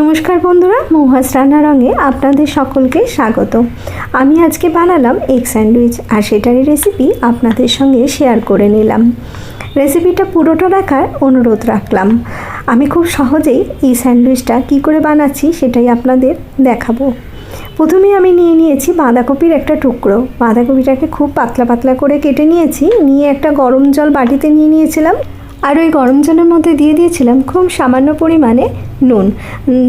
নমস্কার বন্ধুরা, মৌহাস রান্নারঙে আপনাদের সকলকে স্বাগত। আমি আজকে বানালাম এগ স্যান্ডউইচ, আর সেটারই রেসিপি আপনাদের সঙ্গে শেয়ার করে নিলাম। রেসিপিটা পুরোটা রাখার অনুরোধ রাখলাম। আমি খুব সহজেই এই স্যান্ডউইচটা কী করে বানাচ্ছি সেটাই আপনাদের দেখাবো। প্রথমে আমি নিয়ে নিয়েছি বাঁধাকপির একটা টুকরো। বাঁধাকপিটাকে খুব পাতলা পাতলা করে কেটে নিয়েছি, নিয়ে একটা গরম জল বাটিতে নিয়ে নিয়েছিলাম, আর ওই গরম জলের মধ্যে দিয়ে দিয়েছিলাম খুব সামান্য পরিমাণে নুন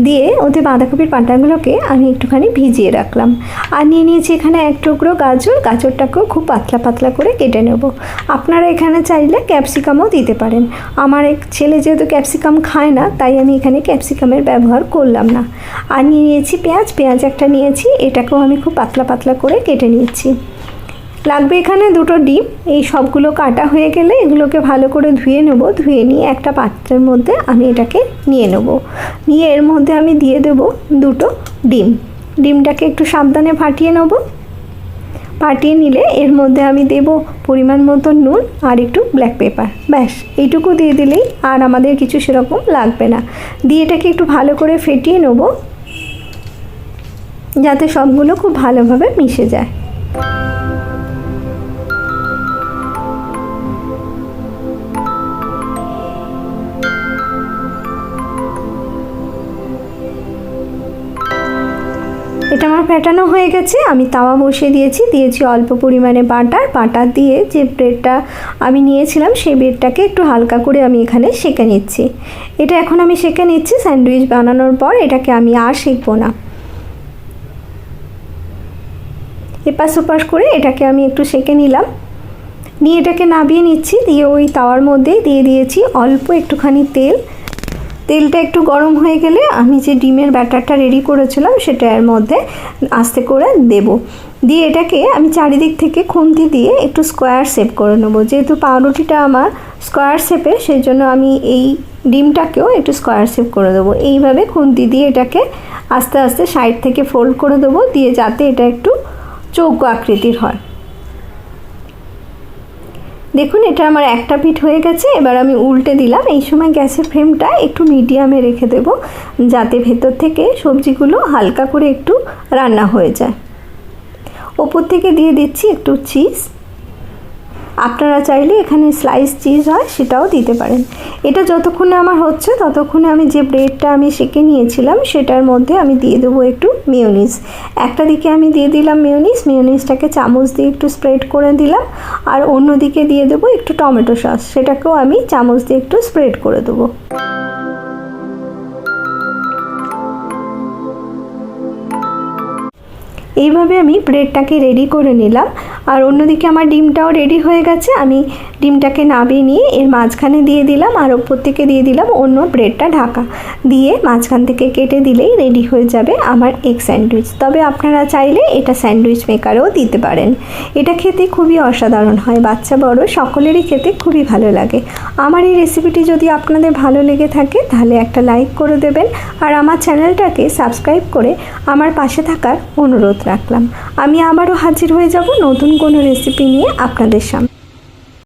দিয়ে ওতে বাঁধাকপির পাতাগুলোকে আমি একটুখানি ভিজিয়ে রাখলাম। আর নিয়ে নিয়েছি এখানে এক টুকরো গাজর। গাজরটাকেও খুব পাতলা পাতলা করে কেটে নেব। আপনারা এখানে চাইলে ক্যাপসিকামও দিতে পারেন। আমার এক ছেলে যেহেতু ক্যাপসিকাম খায় না, তাই আমি এখানে ক্যাপসিকামের ব্যবহার করলাম না। আর নিয়ে নিয়েছি পেঁয়াজ। পেঁয়াজ একটা নিয়েছি। এটাকেও আমি খুব পাতলা পাতলা করে কেটে নিচ্ছি লাগবে এখানে দুটো ডিম। এই সবগুলো কাটা হয়ে গেলে এগুলোকে ভালো করে ধুয়ে নেব। ধুয়ে নিয়ে একটা পাত্রের মধ্যে আমি এটাকে নিয়ে নেব। নিয়ে এর মধ্যে আমি দিয়ে দেব দুটো ডিম। ডিমটাকে একটু সাবধানে ফাটিয়ে নেব। ফাটিয়ে নিলে এর মধ্যে আমি দেব পরিমাণ মতো নুন আর একটু ব্ল্যাক পেপার ব্যাস, এইটুকু দিয়ে দিলেই আর আমাদের কিছু সেরকম লাগবে না। দিয়ে এটাকে একটু ভালো করে ফেটিয়ে নেব। যাতে সবগুলো খুব ভালোভাবে মিশে যায়। এটা আমার ফেটানো হয়ে গেছে, আমি তাওয়া বসিয়ে দিয়েছি দিয়েছি অল্প পরিমাণে বাটার বাটার দিয়ে যে ব্রেডটা আমি নিয়েছিলাম সেই ব্রেডটাকে একটু হালকা করে আমি এখানে সেঁকে নিচ্ছি। এটা এখন আমি সেঁকে নিচ্ছি, স্যান্ডউইচ বানানোর পর এটাকে আমি আর শিখব না। এপাশ ওপাশ করে এটাকে আমি একটু সেঁকে নিলাম। নিয়ে এটাকে নাবিয়ে নিচ্ছি, দিয়ে ওই তাওয়ার মধ্যে দিয়ে দিয়েছি অল্প একটুখানি তেল। তেলটা একটু গরম হয়ে গেলে আমি যে ডিমের ব্যাটারটা রেডি করেছিলাম সেটা এর মধ্যে আস্তে করে দেব। দিয়ে এটাকে আমি চারিদিক থেকে খুন্তি দিয়ে একটু স্কোয়ার শেপ করে নেব। যেহেতু পাউরুটিটা আমার স্কোয়ার শেপে সেই জন্য আমি এই ডিমটাকেও একটু স্কোয়ার শেপ করে দেবো। এইভাবে খুন্তি দিয়ে এটাকে আস্তে আস্তে সাইড থেকে ফোল্ড করে দেবো। দিয়ে যাতে এটা একটু চৌকো আকৃতির হয়। দেখুন, এটা আমার একটা পিঠ হয়ে গেছে, এবার আমি উল্টে দিলাম। এই সময় গ্যাসের ফ্লেমটা একটু মিডিয়ামে রেখে দেব, যাতে ভেতর থেকে সবজিগুলো হালকা করে একটু রান্না হয়ে যায়। ওপর থেকে দিয়ে দিচ্ছি একটু চিজ। আপনারা চাইলে এখানে স্লাইস চিজ হয়, সেটাও দিতে পারেন। এটা যতক্ষণে আমার হচ্ছে, ততক্ষণে আমি যে ব্রেডটা আমি সেঁকে নিয়েছিলাম, সেটার মধ্যে আমি দিয়ে দেবো একটু মেয়োনিজ একটা দিকে আমি দিয়ে দিলাম মিউনিস মেয়োনিজটাকে চামচ দিয়ে একটু স্প্রেড করে দিলাম, আর অন্য দিকে দিয়ে দেবো একটু টমেটো সস সেটাকেও আমি চামচ দিয়ে একটু স্প্রেড করে দেবো। এইভাবে আমি ব্রেডটাকে রেডি করে নিলাম। আর অন্যদিকে আমার ডিমটাও রেডি হয়ে গেছে। আমি ডিমটাকে নাবিয়ে নিয়ে এর মাঝখানে দিয়ে দিলাম আর ওপর থেকে দিয়ে দিলাম অন্য ব্রেডটা ঢাকা। দিয়ে মাঝখান থেকে কেটে দিলেই রেডি হয়ে যাবে আমার এগ স্যান্ডউইচ তবে আপনারা চাইলে এটা স্যান্ডউইচ মেকারেও দিতে পারেন। এটা খেতে খুবই অসাধারণ হয়, বাচ্চা বড় সকলেরই খেতে খুবই ভালো লাগে। আমার এই রেসিপিটি যদি আপনাদের ভালো লেগে থাকে তাহলে একটা লাইক করে দেবেন আর আমার চ্যানেলটাকে সাবস্ক্রাইব করে আমার পাশে থাকার অনুরোধ রাখলাম। আমি আবারও হাজির হয়ে যাব নতুন কোনো রেসিপি নিয়ে আপনাদের সামনে